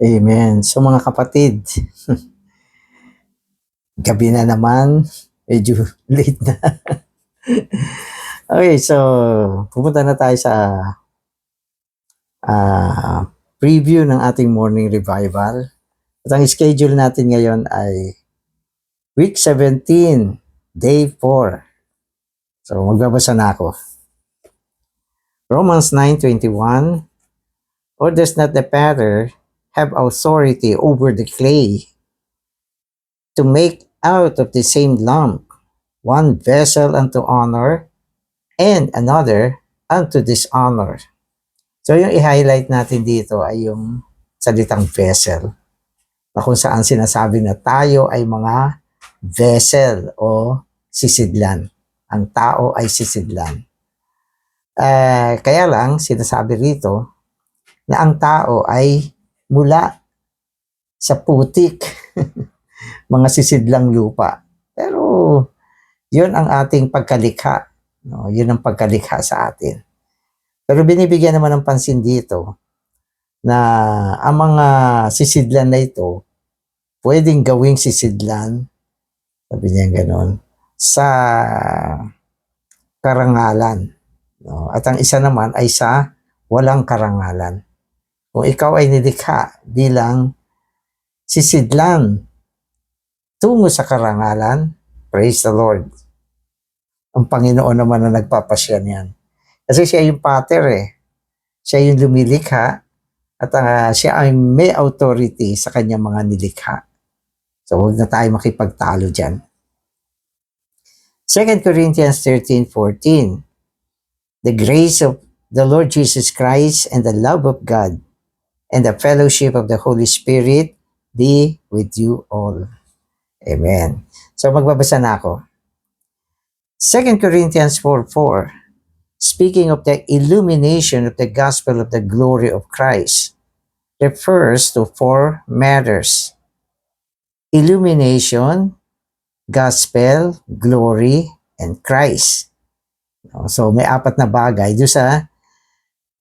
Amen. So mga kapatid, gabi na naman, medyo late na. okay, so pupunta na tayo sa ah, preview ng ating morning revival. At ang schedule natin ngayon ay week 17, day 4. So magbabasa na ako. Romans 9.21 Or does not the Father have authority over the clay to make out of the same lump one vessel unto honor and another unto dishonor. So yung i-highlight natin dito ay yung salitang vessel na kung saan sinasabi na tayo ay mga vessel o sisidlan. Ang tao ay sisidlan. Eh, kaya lang, sinasabi rito na ang tao ay mula sa putik, mga sisidlang lupa. Pero yun ang ating pagkalikha. No? Yun ang pagkalikha sa atin. Pero binibigyan naman ng pansin dito na ang mga sisidlan na ito pwedeng gawing sisidlan, sabi niya gano'n, sa karangalan. No? At ang isa naman ay sa walang karangalan. Kung ikaw ay nilikha bilang sisidlan tungo sa karangalan, praise the Lord. Ang Panginoon naman na nagpapasya niyan. Kasi siya yung pater eh. Siya yung lumilikha at ah, siya ay may authority sa kanyang mga nilikha. So huwag na tayo makipagtalo dyan. 2 Corinthians 13:14 The grace of the Lord Jesus Christ and the love of God and the fellowship of the Holy Spirit be with you all. Amen. So magbabasa na ako. 2 Corinthians 4:4 Speaking of the illumination of the gospel of the glory of Christ refers to four matters. Illumination, gospel, glory, and Christ. So may apat na bagay doon sa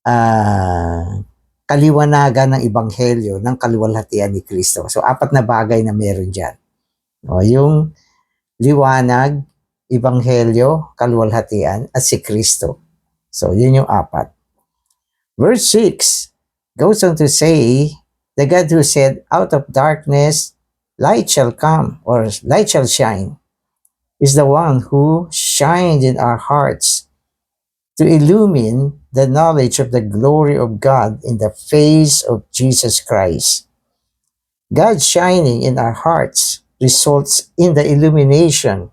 ah, kaliwanagan ng ebanghelyo ng kaluwalhatian ni Kristo. So apat na bagay na meron diyan. No, yung liwanag, ebanghelyo, kaluwalhatian at si Kristo. So yun yung apat. Verse 6 goes on to say, the God who said, out of darkness light shall come or light shall shine is the one who shined in our hearts to illumine the knowledge of the glory of God in the face of Jesus Christ. God shining in our hearts results in the illumination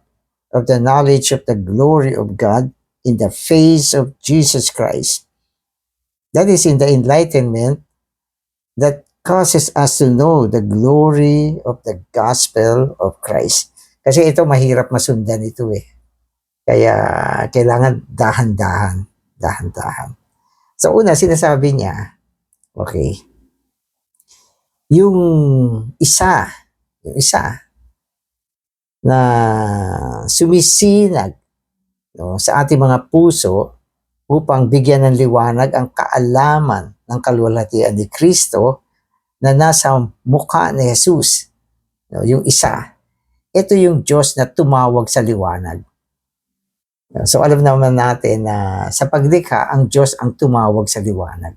of the knowledge of the glory of God in the face of Jesus Christ. That is in the enlightenment that causes us to know the glory of the gospel of Christ. Kasi ito mahirap masundan ito eh. Kaya kailangan dahan-dahan, dahan-dahan. So una sinasabi niya, okay, yung isa, yung isa na sumisinag no, sa ating mga puso upang bigyan ng liwanag ang kaalaman ng kaluwalhatian ni Kristo na nasa mukha ni Jesus. No, yung isa. Ito yung Diyos na tumawag sa liwanag. So alam naman natin na sa paglikha, ang Diyos ang tumawag sa liwanag.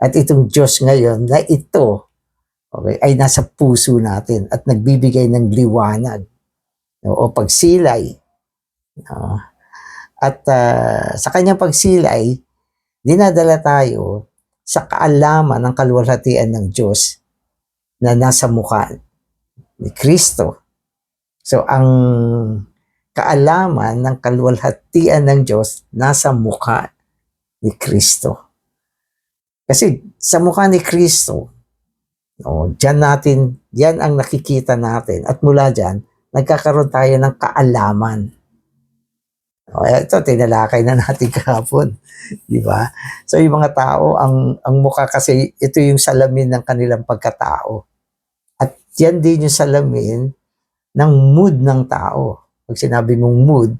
At itong Diyos ngayon na ito okay, ay nasa puso natin at nagbibigay ng liwanag no, o pagsilay. No. At ah, sa kanyang pagsilay, dinadala tayo sa kaalaman ng kaluwalhatian ng Diyos na nasa mukha ni Kristo. So ang kaalaman ng kaluwalhatian ng Diyos nasa mukha ni Kristo. Kasi sa mukha ni Kristo, no, diyan natin, yan ang nakikita natin. At mula diyan, nagkakaroon tayo ng kaalaman. O, ito, tinalakay na natin kahapon. Di ba? So, yung mga tao, ang, ang mukha kasi, ito yung salamin ng kanilang pagkatao. At yan din yung salamin ng mood ng tao. Pag sinabi mong mood,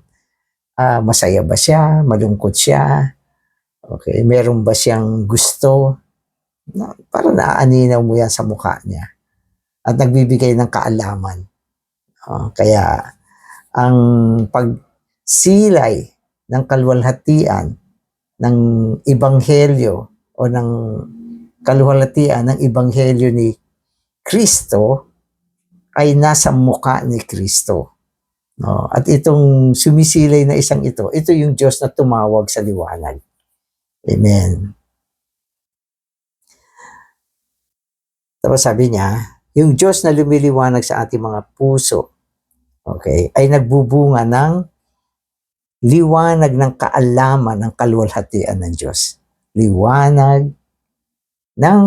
ah, masaya ba siya? Malungkot siya? Okay, meron ba siyang gusto? Na, parang naaaninaw mo yan sa mukha niya. At nagbibigay ng kaalaman. Oh, kaya, ang pagsilay ng kalwalhatian ng ibanghelyo o ng kalwalhatian ng ibanghelyo ni Kristo ay nasa mukha ni Kristo. No? At itong sumisilay na isang ito, ito yung Diyos na tumawag sa liwanag. Amen. Tapos sabi niya, yung Diyos na lumiliwanag sa ating mga puso, okay, ay nagbubunga ng liwanag ng kaalaman ng kaluwalhatian ng Diyos. Liwanag ng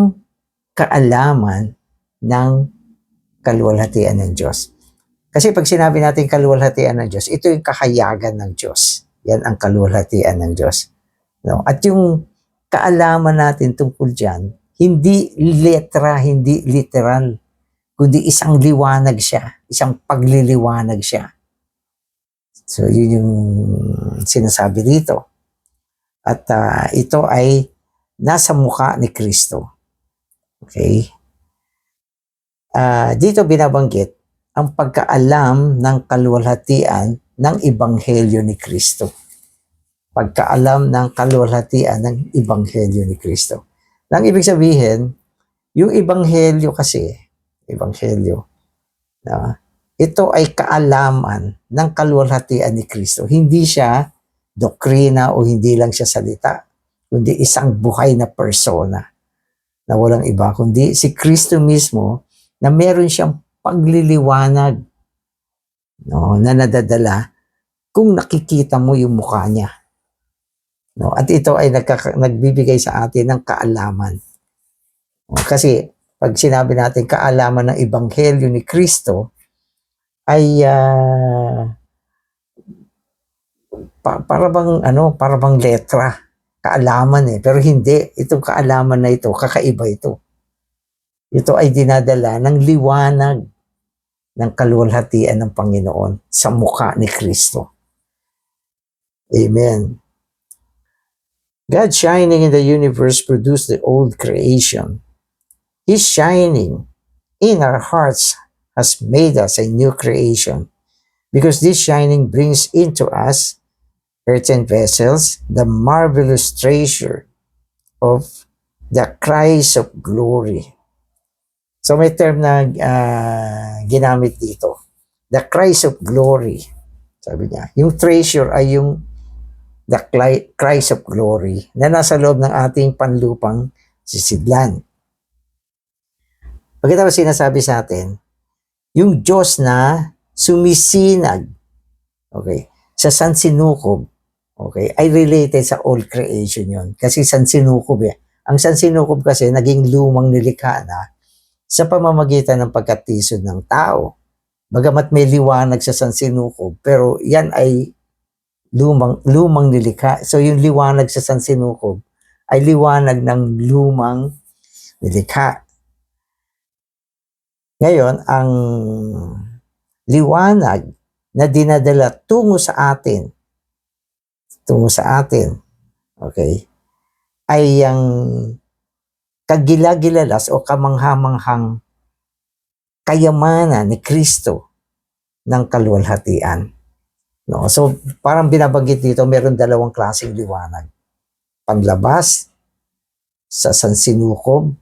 kaalaman ng kaluwalhatian ng Diyos. Kasi pag sinabi natin kaluwalhatian ng Diyos, ito yung kakayagan ng Diyos. Yan ang kaluwalhatian ng Diyos. No? At yung kaalaman natin tungkol dyan, hindi letra, hindi literal, kundi isang liwanag siya, isang pagliliwanag siya. So, yun yung sinasabi dito. At ah, ito ay nasa mukha ni Kristo. Okay? Ah, dito binabanggit ang pagkaalam ng kaluwalhatian ng Ibanghelyo ni Kristo. Pagkaalam ng kaluwalhatian ng Ibanghelyo ni Kristo. Nang ibig sabihin, yung Ibanghelyo kasi, Ibanghelyo, na ito ay kaalaman ng kaluwalhatian ni Kristo. Hindi siya doktrina o hindi lang siya salita, kundi isang buhay na persona na walang iba, kundi si Kristo mismo na meron siyang pagliliwanag no, na nadadala kung nakikita mo yung mukha niya. No, at ito ay nagkaka- nagbibigay sa atin ng kaalaman. No, kasi pag sinabi natin kaalaman ng Ebanghelyo ni Kristo, ay ah, pa, para bang ano, para bang letra, kaalaman eh. Pero hindi, itong kaalaman na ito, kakaiba ito. Ito ay dinadala ng liwanag ng kaluwalhatian ng Panginoon sa mukha ni Kristo. Amen. God shining in the universe produced the old creation. His shining in our hearts has made us a new creation because this shining brings into us earthen vessels the marvelous treasure of the Christ of glory. So may term na ah, ginamit dito. The Christ of glory. Sabi niya. Yung treasure ay yung the Christ of glory na nasa loob ng ating panlupang sisidlan. Pagkatapos sinasabi sa atin, yung Diyos na sumisinag, okay, sa sansinukob, okay, ay related sa old creation yon Kasi sansinukob eh. Ang sansinukob kasi naging lumang nilikha na sa pamamagitan ng pagkatisod ng tao. Bagamat may liwanag sa sansinukob, pero yan ay lumang lumang nilikha. So yung liwanag sa sansinukob ay liwanag ng lumang nilikha. Ngayon, ang liwanag na dinadala tungo sa atin, tungo sa atin, okay, ay ang kagilagilalas o kamanghamanghang kayamanan ni Kristo ng kaluwalhatian. No? So, parang binabanggit dito, meron dalawang klaseng liwanag. Panlabas, sa sansinukob,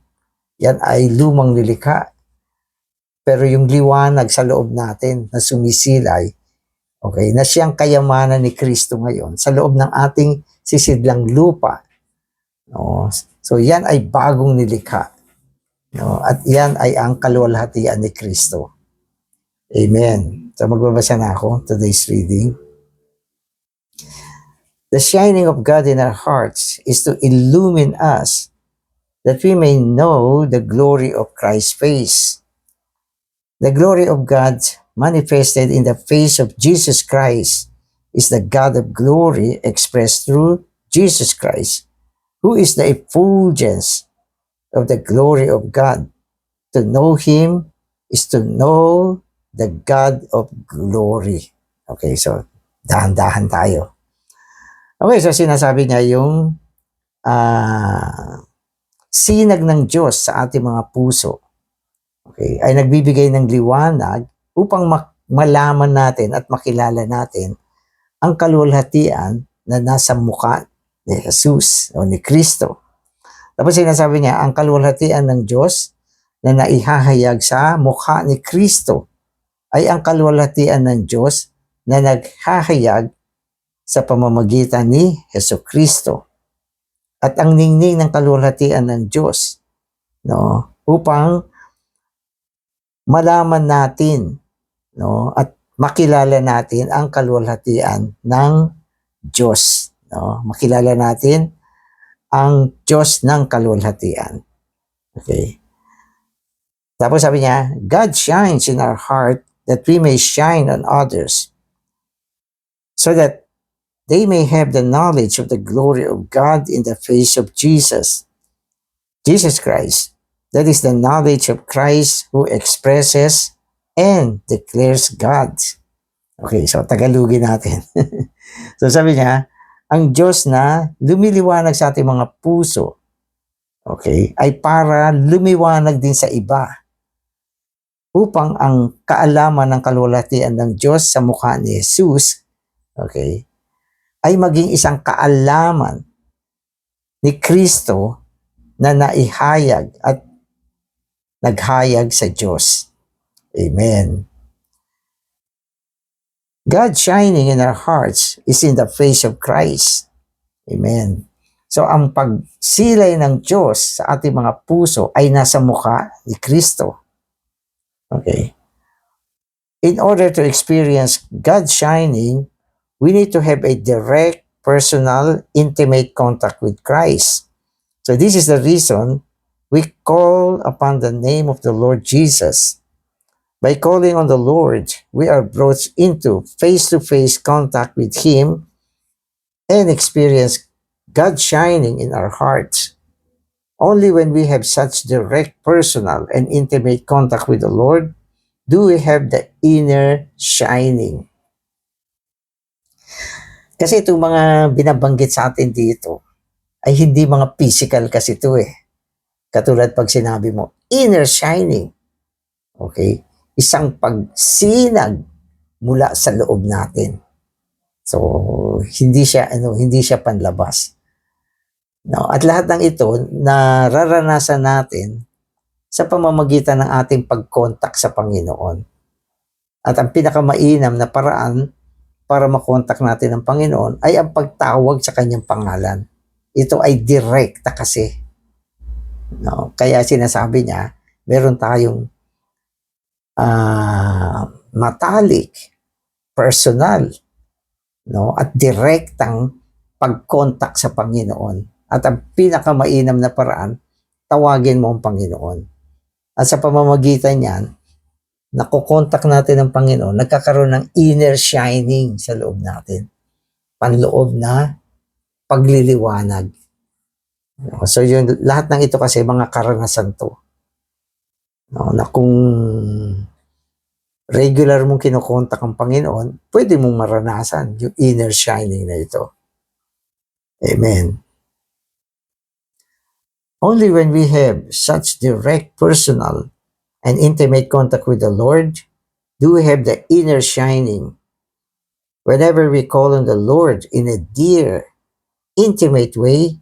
yan ay lumang nilikha. Pero yung liwanag sa loob natin na sumisilay, okay, na siyang kayamanan ni Kristo ngayon sa loob ng ating sisidlang lupa. No? So, yan ay bagong nilikha. No? At yan ay ang kaluwalhatian ni Kristo. Amen. So magbabasa na ako today's reading. The shining of God in our hearts is to illumine us that we may know the glory of Christ's face. The glory of God manifested in the face of Jesus Christ is the God of glory expressed through Jesus Christ, who is the effulgence of the glory of God. To know Him is to know the God of glory. Okay, so dahan-dahan tayo. Okay, so sinasabi niya yung ah, sinag ng Diyos sa ating mga puso, okay, ay nagbibigay ng liwanag upang malaman natin at makilala natin ang kaluwalhatian na nasa mukha ni Jesus o ni Kristo. Tapos sinasabi niya, ang kaluwalhatian ng Diyos na naihahayag sa mukha ni Kristo ay ang kaluwalhatian ng Diyos na naghahayag sa pamamagitan ni Heso Kristo. At ang ningning ng kaluwalhatian ng Diyos no, upang malaman natin no, at makilala natin ang kaluwalhatian ng Diyos. No? Makilala natin ang Diyos ng kaluwalhatian. Okay. Tapos sabi niya, God shines in our heart that we may shine on others so that they may have the knowledge of the glory of God in the face of Jesus. Jesus Christ. That is the knowledge of Christ who expresses and declares God. Okay, so Tagalogin natin. so sabi niya, ang Diyos na lumiliwanag sa ating mga puso, okay, ay para lumiwanag din sa iba upang ang kaalaman ng kalwalhatian ng Diyos sa mukha ni Jesus, okay, ay maging isang kaalaman ni Kristo na naihayag at naghayag sa Diyos. Amen. God shining in our hearts is in the face of Christ. Amen. So ang pagsilay ng Diyos sa ating mga puso ay nasa mukha ni Kristo. Okay. In order to experience God shining, we need to have a direct, personal, intimate contact with Christ. So this is the reason we call upon the name of the Lord Jesus. By calling on the Lord, we are brought into face to face contact with Him and experience God shining in our hearts. Only when we have such direct, personal, and intimate contact with the Lord do we have the inner shining. Kasi itong mga binabanggit sa atin dito ay hindi mga physical kasi ito eh. Katulad pag sinabi mo, inner shining. Okay? Isang pagsinag mula sa loob natin. So, hindi siya ano, hindi siya panlabas. No, at lahat ng ito nararanasan natin sa pamamagitan ng ating pagkontak sa Panginoon. At ang pinakamainam na paraan para makontak natin ang Panginoon ay ang pagtawag sa kanyang pangalan. Ito ay direkta kasi. No, kaya sinasabi niya, meron tayong uh, matalik, personal, no? at direktang pagkontak sa Panginoon. At ang pinakamainam na paraan, tawagin mo ang Panginoon. At sa pamamagitan niyan, nakukontak natin ang Panginoon, nagkakaroon ng inner shining sa loob natin. Panloob na pagliliwanag. So yun, lahat ng ito kasi mga karanasan to. No, na kung regular mong kinukontak ang Panginoon, pwede mong maranasan yung inner shining na ito. Amen. Only when we have such direct, personal, and intimate contact with the Lord do we have the inner shining. Whenever we call on the Lord in a dear, intimate way,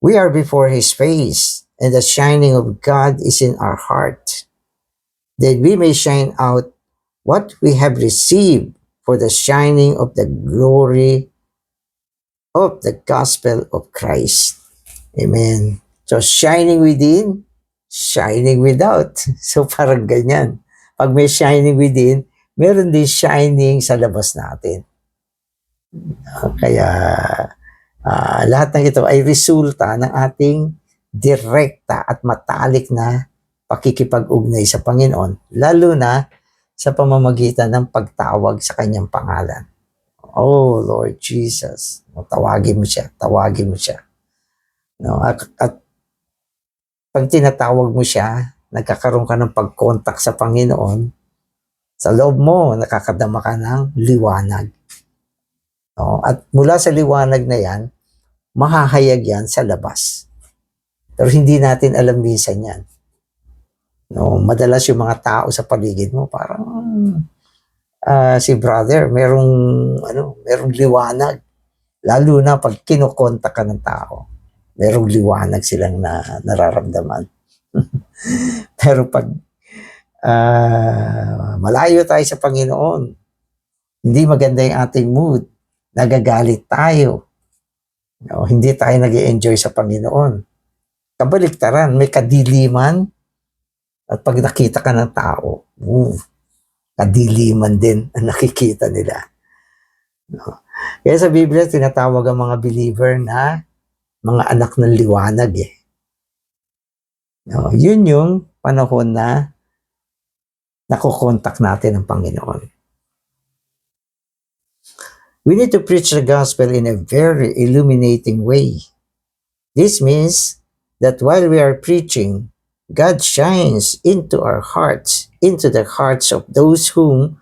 we are before His face, and the shining of God is in our heart that we may shine out what we have received for the shining of the glory of the gospel of Christ. Amen. So, shining within, shining without. So, parang ganyan. Pag may shining within, meron din shining sa labas natin. Kaya, uh, lahat ng ito ay resulta ng ating direkta at matalik na pakikipag-ugnay sa Panginoon, lalo na sa pamamagitan ng pagtawag sa kanyang pangalan. Oh, Lord Jesus. Tawagin mo siya. Tawagin mo siya. No, at, at pag tinatawag mo siya, nagkakaroon ka ng pag-contact sa Panginoon, sa loob mo, nakakadama ka ng liwanag. No, at mula sa liwanag na yan, mahahayag yan sa labas. Pero hindi natin alam minsan yan. No, madalas yung mga tao sa paligid mo parang ah, si brother, merong ano, merong liwanag. Lalo na pag kinukontak ka ng tao, merong liwanag silang na nararamdaman. Pero pag ah, malayo tayo sa Panginoon, hindi maganda yung ating mood, nagagalit tayo. No, hindi tayo nag enjoy sa Panginoon. Kabaliktaran, may kadiliman, at pag nakita ka ng tao, uh, kadiliman din ang nakikita nila. No? Kaya sa Biblia, tinatawag ang mga believer na mga anak ng liwanag eh. No, yun yung panahon na nakukontak natin ang Panginoon. We need to preach the gospel in a very illuminating way. This means that while we are preaching, God shines into our hearts, into the hearts of those whom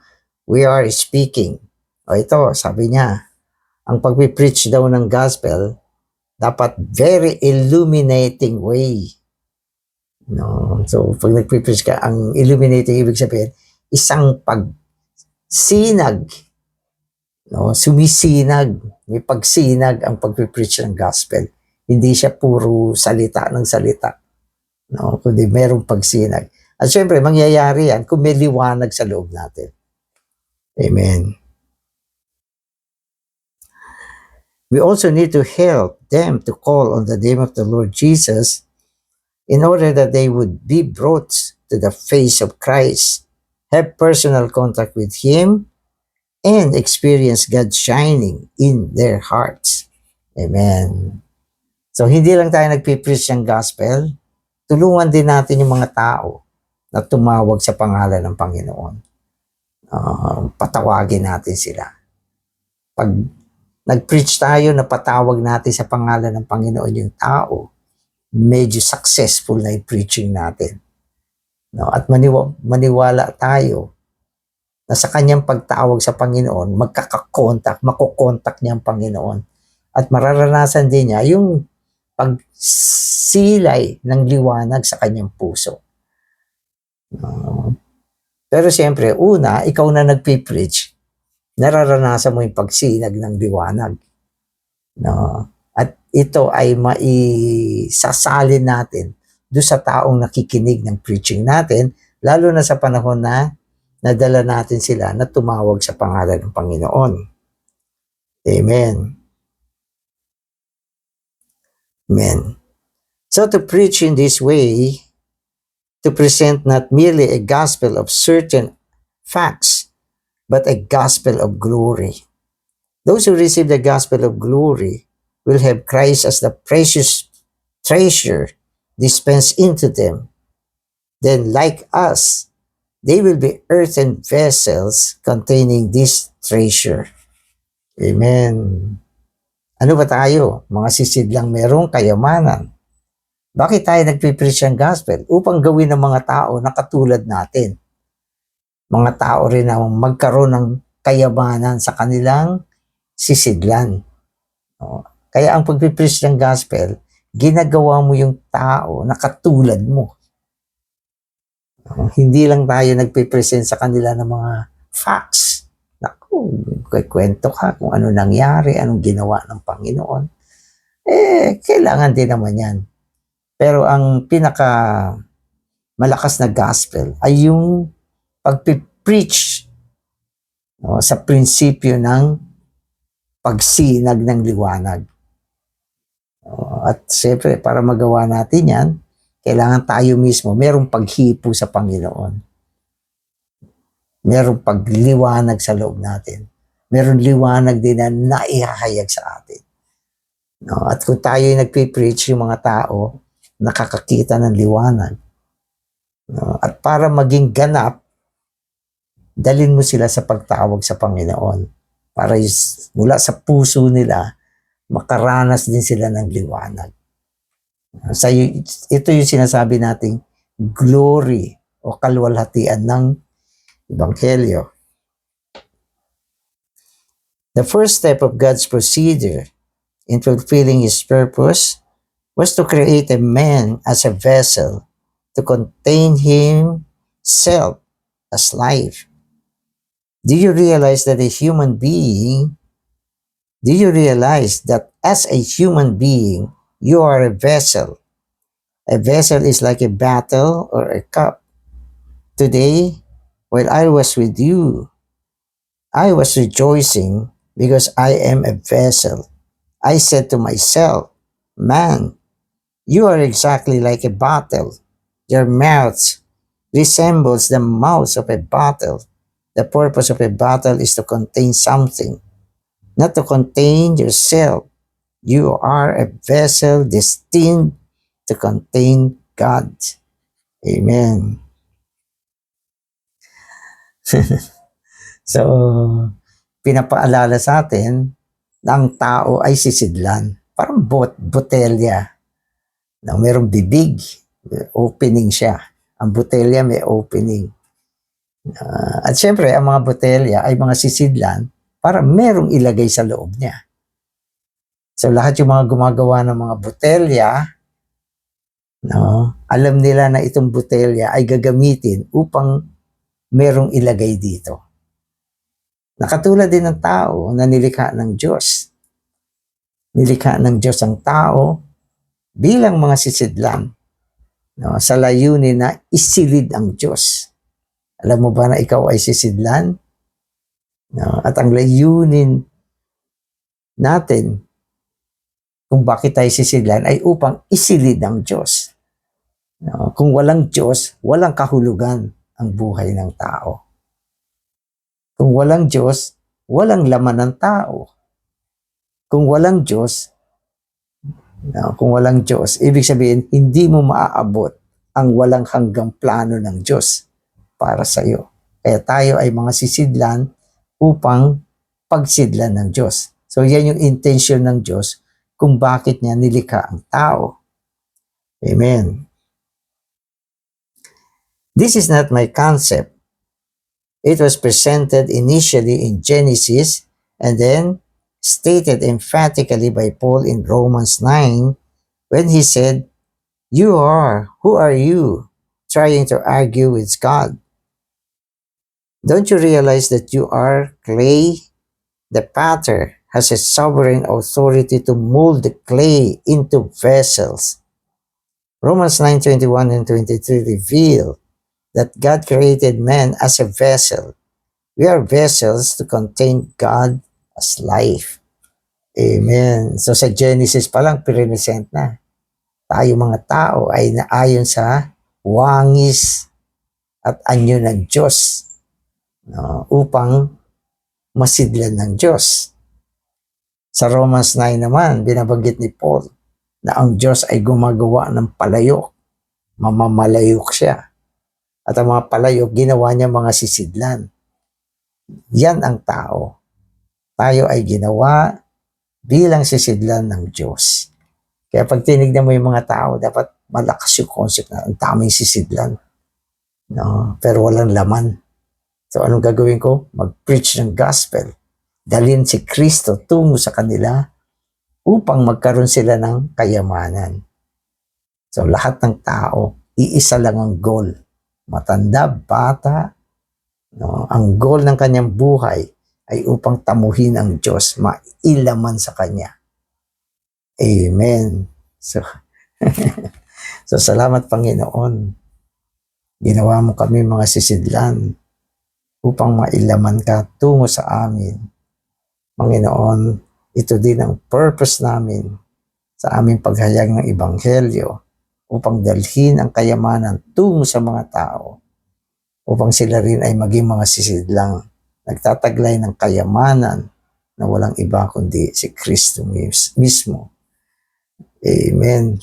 we are speaking. O ito, sabi niya, ang pagpipreach daw ng gospel, dapat very illuminating way. No? So, pag nagpipreach ka, ang illuminating ibig sabihin, isang pagsinag, no? sumisinag, may pagsinag ang pagpipreach ng gospel. Hindi siya puro salita ng salita no? kundi merong pagsinag. At syempre, mangyayari yan kung may liwanag sa loob natin. Amen. We also need to help them to call on the name of the Lord Jesus in order that they would be brought to the face of Christ, have personal contact with Him, and experience God shining in their hearts. Amen. So, hindi lang tayo nagpipreach ng gospel, tulungan din natin yung mga tao na tumawag sa pangalan ng Panginoon. Uh, patawagin natin sila. Pag nag-preach tayo na patawag natin sa pangalan ng Panginoon yung tao, medyo successful na yung preaching natin. No? At maniwa, maniwala tayo na sa kanyang pagtawag sa Panginoon, magkakakontak, makukontak niya ang Panginoon. At mararanasan din niya yung pagsilay ng liwanag sa kanyang puso. Uh, pero siyempre, una, ikaw na nagpipreach, nararanasan mo yung pagsinag ng liwanag. No? At ito ay maisasalin natin do sa taong nakikinig ng preaching natin, lalo na sa panahon na nadala natin sila na tumawag sa pangalan ng Panginoon. Amen. Amen. So to preach in this way, to present not merely a gospel of certain facts, but a gospel of glory. Those who receive the gospel of glory will have Christ as the precious treasure dispensed into them. Then, like us, they will be earthen vessels containing this treasure. Amen. Ano ba tayo? Mga sisidlang merong kayamanan. Bakit tayo nagpipreach ng gospel? Upang gawin ng mga tao na katulad natin. Mga tao rin na magkaroon ng kayamanan sa kanilang sisidlan. O, Kaya ang pagpipreach ng gospel, ginagawa mo yung tao na katulad mo. O, Hindi lang tayo nagpipresent sa kanila ng mga facts. Kwento ka kung ano nangyari, anong ginawa ng Panginoon. Eh, kailangan din naman yan. Pero ang pinaka malakas na gospel ay yung pagpipreach no, sa prinsipyo ng pagsinag ng liwanag. No, at siyempre, para magawa natin yan, kailangan tayo mismo, merong paghipo sa Panginoon. Merong pagliwanag sa loob natin. Meron liwanag din na naihahayag sa atin. No, at kung tayo ay nagpipreach yung mga tao, nakakakita ng liwanag. No? At para maging ganap, dalin mo sila sa pagtawag sa Panginoon. Para is- mula sa puso nila, makaranas din sila ng liwanag. Sa, ito yung sinasabi nating glory o kalwalhatian ng Ebanghelyo. The first step of God's procedure in fulfilling His purpose was to create a man as a vessel to contain himself as life. Do you realize that a human being, do you realize that as a human being, you are a vessel? A vessel is like a bottle or a cup. Today, while I was with you, I was rejoicing because I am a vessel. I said to myself, Man, you are exactly like a bottle. Your mouth resembles the mouth of a bottle. The purpose of a bottle is to contain something, not to contain yourself. You are a vessel destined to contain God. Amen. so, pinapaalala sa atin na ang tao ay sisidlan. Parang bot, botelya. Na merong bibig, opening siya. Ang botelya may opening. Ah, at syempre, ang mga botelya ay mga sisidlan para merong ilagay sa loob niya. So lahat yung mga gumagawa ng mga botelya, no, alam nila na itong botelya ay gagamitin upang merong ilagay dito. Nakatulad din ng tao na nilikha ng Diyos. Nilikha ng Diyos ang tao bilang mga sisidlan no, sa layunin na isilid ang Diyos. Alam mo ba na ikaw ay sisidlan? No, at ang layunin natin kung bakit tayo sisidlan ay upang isilid ang Diyos. No, kung walang Diyos, walang kahulugan ang buhay ng tao. Kung walang Diyos, walang laman ng tao. Kung walang Diyos, no, kung walang Diyos, ibig sabihin, hindi mo maaabot ang walang hanggang plano ng Diyos para sa iyo. Kaya tayo ay mga sisidlan upang pagsidlan ng Diyos. So yan yung intention ng Diyos kung bakit niya nilikha ang tao. Amen. This is not my concept. It was presented initially in Genesis and then stated emphatically by Paul in Romans 9 when he said, You are, who are you, trying to argue with God? Don't you realize that you are clay? The potter has a sovereign authority to mold the clay into vessels. Romans 9:21 and 23 reveal that God created man as a vessel. We are vessels to contain God as life. Amen. So sa Genesis pa lang, present na. Tayo mga tao ay naayon sa wangis at anyo ng Diyos no, upang masidlan ng Diyos. Sa Romans 9 naman, binabanggit ni Paul na ang Diyos ay gumagawa ng palayok. Mamamalayok siya. At ang mga palayok, ginawa niya mga sisidlan. Yan ang tao. Tayo ay ginawa bilang sisidlan ng Diyos. Kaya pag tinignan mo yung mga tao, dapat malakas yung concept na ang daming sisidlan. No? Pero walang laman. So anong gagawin ko? Mag-preach ng gospel. Dalhin si Kristo tungo sa kanila upang magkaroon sila ng kayamanan. So lahat ng tao, iisa lang ang goal. Matanda, bata, no? ang goal ng kanyang buhay ay upang tamuhin ang Diyos, mailaman sa Kanya. Amen. So, so salamat Panginoon. Ginawa mo kami mga sisidlan upang mailaman ka tungo sa amin. Panginoon, ito din ang purpose namin sa aming paghayag ng Ebanghelyo upang dalhin ang kayamanan tungo sa mga tao upang sila rin ay maging mga sisidlang nagtataglay ng kayamanan na walang iba kundi si Kristo mis- mismo. Amen.